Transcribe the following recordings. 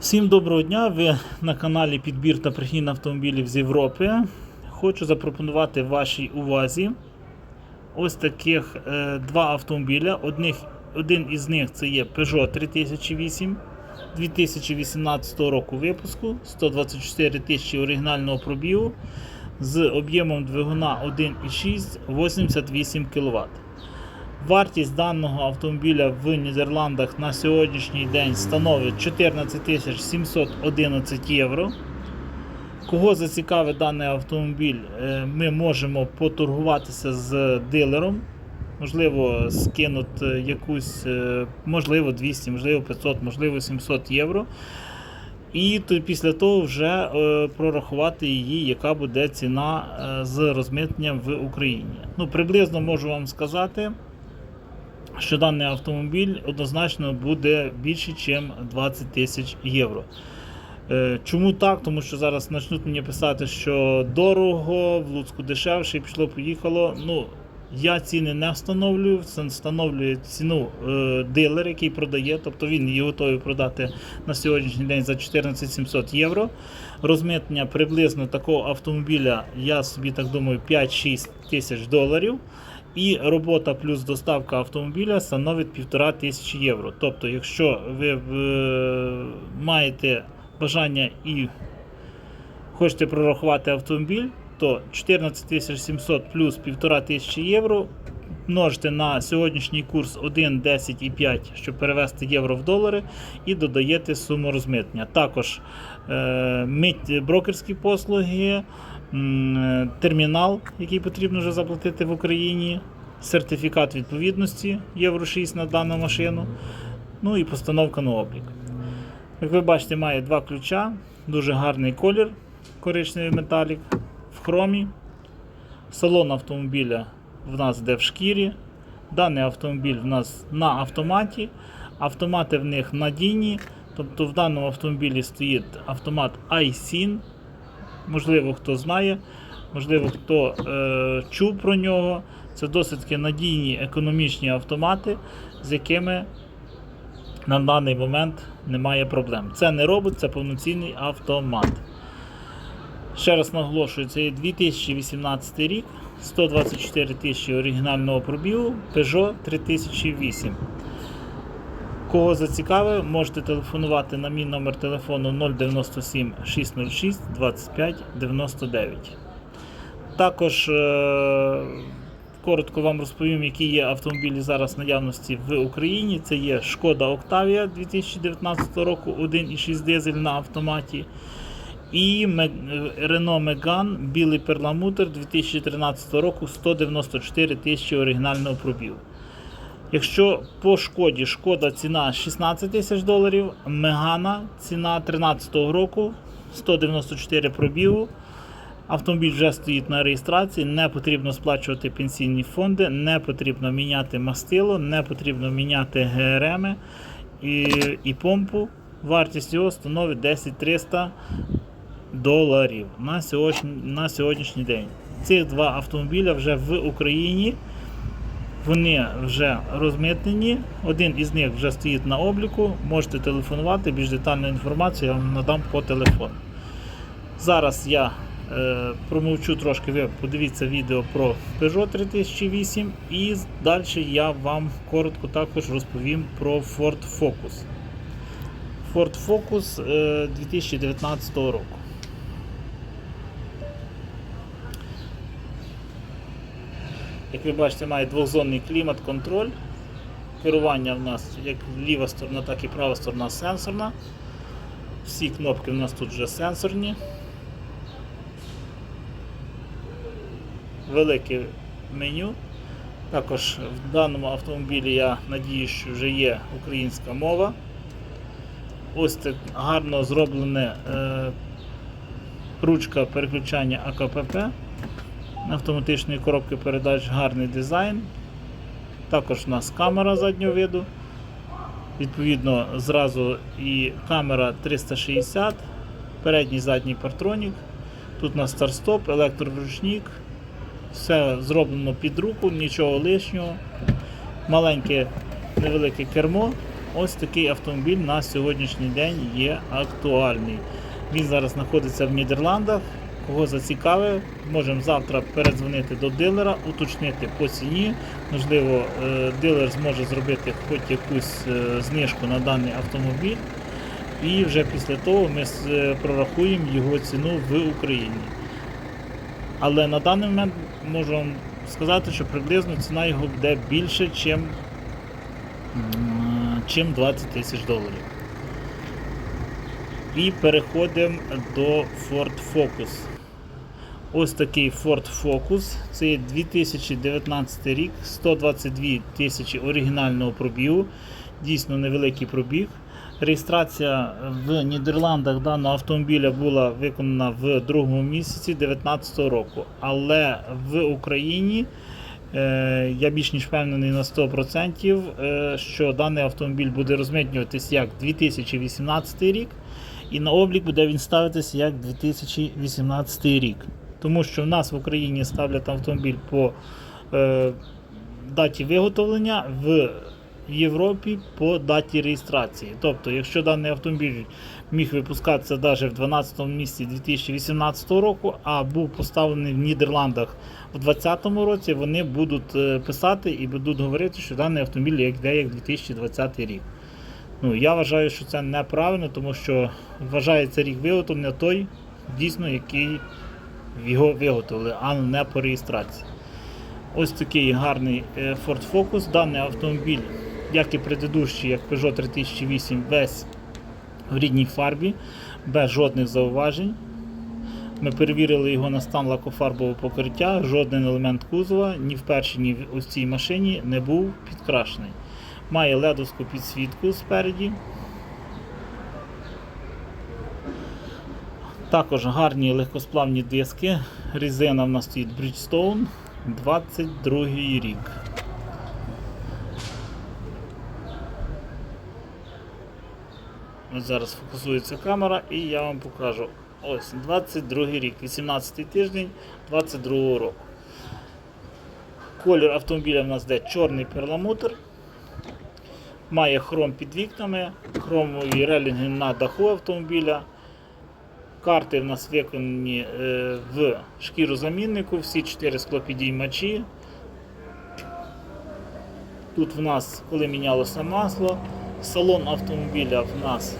Всім доброго дня! Ви на каналі Підбір та прихід автомобілів з Європи. Хочу запропонувати вашій увазі ось таких е, два автомобіля. Одних, один із них це є Peugeot 3008 2018 року випуску, 124 тисячі оригінального пробігу з об'ємом двигуна 1,6 88 кВт. Вартість даного автомобіля в Нідерландах на сьогоднішній день становить 14 711 євро. Кого зацікавить даний автомобіль, е, ми можемо поторгуватися з дилером. Можливо, скинути якусь, е, можливо, 200, можливо, 500, можливо, 700 євро. І після того вже е, прорахувати її, яка буде ціна е, з розмитненням в Україні. Ну, приблизно можу вам сказати, що даний автомобіль однозначно буде більше, ніж 20 тисяч євро. Е, Чому так? Тому що зараз почнуть мені писати, що дорого, в Луцьку дешевше, і пішло, поїхало. Ну, я ціни не встановлюю, це встановлює ціну е, дилер, який продає, тобто він її готовий продати на сьогоднішній день за 14 700 євро. Розмитнення приблизно такого автомобіля, я собі так думаю, 5-6 тисяч доларів. І робота плюс доставка автомобіля становить півтора тисячі євро. Тобто, якщо ви е, маєте бажання і хочете прорахувати автомобіль, то 14 700 плюс півтора тисячі євро множите на сьогоднішній курс 1, 10 і 5, щоб перевести євро в долари, і додаєте суму розмитнення. Також е, мить, брокерські послуги, термінал, який потрібно вже заплатити в Україні, сертифікат відповідності Євро 6 на дану машину, ну і постановка на облік. Як ви бачите, має два ключа, дуже гарний колір, коричневий металік в хромі. Салон автомобіля в нас йде в шкірі. Даний автомобіль в нас на автоматі. Автомати в них надійні. Тобто в даному автомобілі стоїть автомат iSIN. Можливо, хто знає, можливо, хто е, чув про нього. Це досить надійні економічні автомати, з якими на даний момент немає проблем. Це не робот, це повноцінний автомат. Ще раз наголошую, це є 2018 рік, 124 тисячі оригінального пробігу, Peugeot 3008. Кого зацікавив, можете телефонувати на мій номер телефону 097 606 25 99. Також е, коротко вам розповім, які є автомобілі зараз наявності в Україні. Це є Шкода Octavia 2019 року, 1,6 дизель на автоматі. І Renault Megane білий перламутр 2013 року 194 тисячі оригінального пробігу. Якщо по шкоді шкода ціна 16 тисяч доларів, Мегана ціна 13 року 194 пробігу. Автомобіль вже стоїть на реєстрації, не потрібно сплачувати пенсійні фонди, не потрібно міняти мастило, не потрібно міняти ГРМ і, і помпу. Вартість його становить 10 300 доларів на сьогодні, на сьогоднішній день. Цих два автомобіля вже в Україні. Вони вже розмитнені. Один із них вже стоїть на обліку. Можете телефонувати, більш детальну інформацію я вам надам по телефону. Зараз я е, промовчу трошки, ви подивіться відео про Peugeot 3008 і далі я вам коротко також розповім про Ford Focus. Ford Focus е, 2019 року. Як ви бачите, має двохзонний клімат-контроль. Керування в нас як ліва сторона, так і права сторона сенсорна. Всі кнопки в нас тут вже сенсорні. Велике меню. Також в даному автомобілі я надію, що вже є українська мова. Ось так гарно зроблене е, ручка переключання АКПП автоматичної коробки передач гарний дизайн. Також у нас камера заднього виду. Відповідно, зразу і камера 360, передній задній партронік. Тут у нас старт-стоп, електровручник. Все зроблено під руку, нічого лишнього. Маленьке невелике кермо Ось такий автомобіль на сьогоднішній день є актуальний. Він зараз знаходиться в Нідерландах. Кого зацікавив, можемо завтра передзвонити до дилера, уточнити по ціні. Можливо, е, дилер зможе зробити хоч якусь е, знижку на даний автомобіль. І вже після того ми е, прорахуємо його ціну в Україні. Але на даний момент можу сказати, що приблизно ціна його буде більше, м, чим 20 тисяч доларів. І переходимо до Ford Focus. Ось такий Ford Focus. Це 2019 рік, 122 тисячі оригінального пробігу. Дійсно невеликий пробіг. Реєстрація в Нідерландах даного автомобіля була виконана в другому місяці 2019 року. Але в Україні е, я більш ніж впевнений на 100%, е, що даний автомобіль буде розмитнюватись як 2018 рік, і на облік буде він ставитися як 2018 рік. Тому що в нас в Україні ставлять автомобіль по е, даті виготовлення, в Європі по даті реєстрації. Тобто, якщо даний автомобіль міг випускатися навіть в 12 місяці 2018 року, а був поставлений в Нідерландах в 2020 році, вони будуть е, писати і будуть говорити, що даний автомобіль йде як 2020 рік. Ну, я вважаю, що це неправильно, тому що вважається рік виготовлення той, дійсно, який його виготовили, а не по реєстрації. Ось такий гарний е, Ford Focus. Даний автомобіль, як і предыдущий, як Peugeot 3008, весь в рідній фарбі, без жодних зауважень. Ми перевірили його на стан лакофарбового покриття, жоден елемент кузова ні в першій, ні в цій машині не був підкрашений. Має ледовську підсвітку спереді. Також гарні легкосплавні диски. Резина в нас стоїть Bridgestone 22 рік. Ось зараз фокусується камера і я вам покажу. Ось 22 рік, 18 тиждень 22 року. Колір автомобіля в нас йде чорний перламутр. Має хром під вікнами, хромові релінги на даху автомобіля. Карти в нас виконані е, в шкіру заміннику, всі 4 склопідіймачі. Тут в нас, коли мінялося масло, салон автомобіля в нас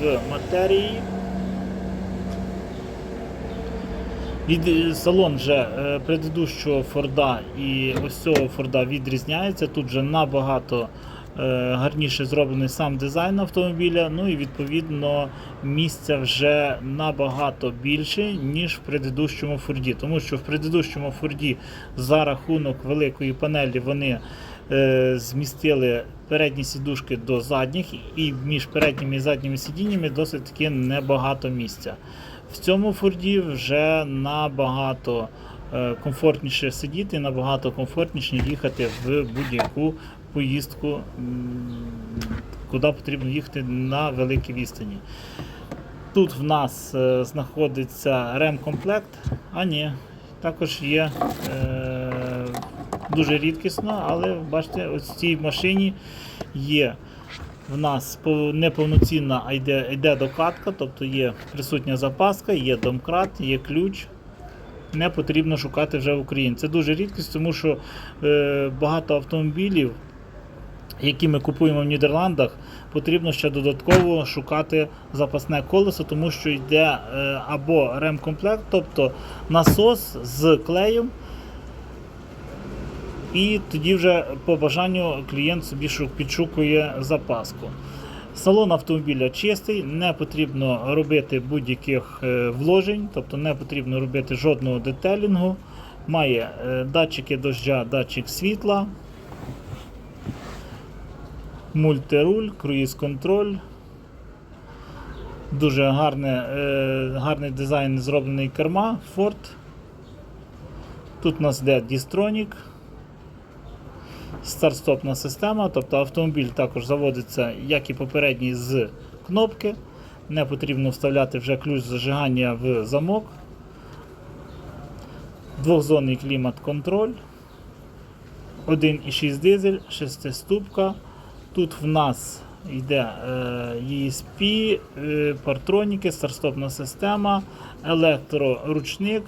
в матерії. Від, е, салон вже е, предыдущого Форда і ось цього Форда відрізняється. Тут вже набагато гарніше зроблений сам дизайн автомобіля. Ну і відповідно місця вже набагато більше, ніж в предыдущому Форді. Тому що в предыдущому Форді за рахунок великої панелі вони е, змістили передні сідушки до задніх, і між передніми і задніми сидіннями досить таки небагато місця. В цьому Форді вже набагато е, комфортніше сидіти, набагато комфортніше їхати в будь-яку поїздку, куди потрібно їхати на великій відстані. Тут в нас е, знаходиться ремкомплект, а ні, також є е, дуже рідкісно, але бачите, ось в цій машині є в нас неповноцінна йде, йде докатка, тобто є присутня запаска, є домкрат, є ключ. Не потрібно шукати вже в Україні. Це дуже рідкість, тому що е, багато автомобілів, які ми купуємо в Нідерландах, потрібно ще додатково шукати запасне колесо, тому що йде е, або ремкомплект, тобто насос з клеєм. І тоді вже по бажанню клієнт собі підшукує запаску. Салон автомобіля чистий, не потрібно робити будь-яких е, вложень, тобто не потрібно робити жодного детелінгу. Має е, датчики дождя, датчик світла, мультируль, круїз-контроль. Дуже гарне, е, гарний дизайн зроблений керма Ford. Тут у нас йде Distronic старт-стопна система, тобто автомобіль також заводиться, як і попередній, з кнопки. Не потрібно вставляти вже ключ зажигання в замок. Двохзонний клімат-контроль. 1,6 дизель, 6 ступка. Тут в нас йде е, ESP, е, партроніки, старстопна система, електроручник.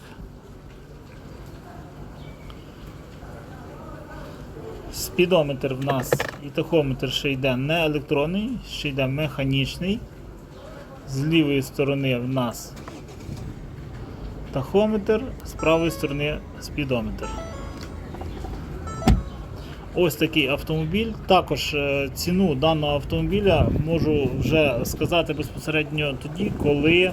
Спідометр в нас і тахометр ще йде не електронний, ще йде механічний. З лівої сторони в нас тахометр, з правої сторони спідометр. Ось такий автомобіль. Також е, ціну даного автомобіля можу вже сказати безпосередньо тоді, коли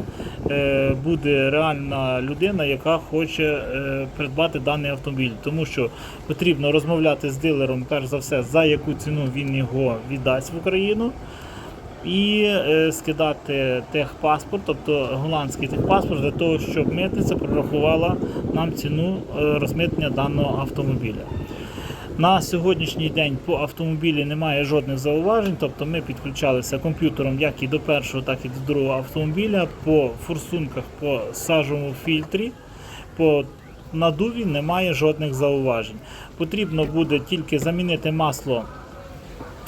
е, буде реальна людина, яка хоче е, придбати даний автомобіль. Тому що потрібно розмовляти з дилером, перш за все, за яку ціну він його віддасть в Україну. І скидати техпаспорт, тобто голландський техпаспорт, для того, щоб митниця прорахувала нам ціну розмитнення даного автомобіля. На сьогоднішній день по автомобілі немає жодних зауважень, тобто ми підключалися комп'ютером як і до першого, так і до другого автомобіля. По форсунках, по сажовому фільтрі, по надуві немає жодних зауважень. Потрібно буде тільки замінити масло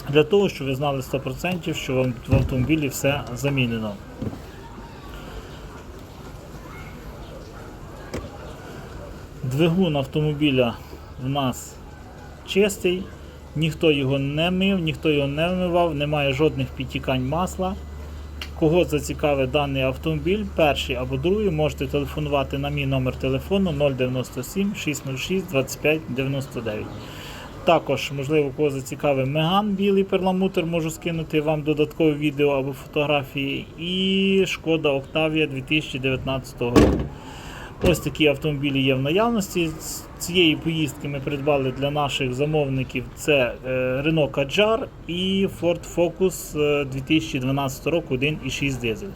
для того, щоб ви знали 100%, що вам в автомобілі все замінено. Двигун автомобіля в нас чистий, ніхто його не мив, ніхто його не вмивав, немає жодних підтікань масла. Кого зацікавить даний автомобіль, перший або другий, можете телефонувати на мій номер телефону 097 606 25 99. Також, можливо, кого зацікавить Меган білий перламутр, можу скинути вам додаткове відео або фотографії. І Шкода Октавія 2019 року. Ось такі автомобілі є в наявності. З цієї поїздки ми придбали для наших замовників це е, Renault Kadjar і Ford Focus е, 2012 року 1,6 дизель.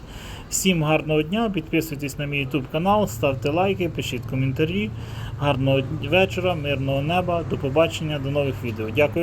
Всім гарного дня, підписуйтесь на мій YouTube канал, ставте лайки, пишіть коментарі. Гарного вечора, мирного неба, до побачення, до нових відео. Дякую.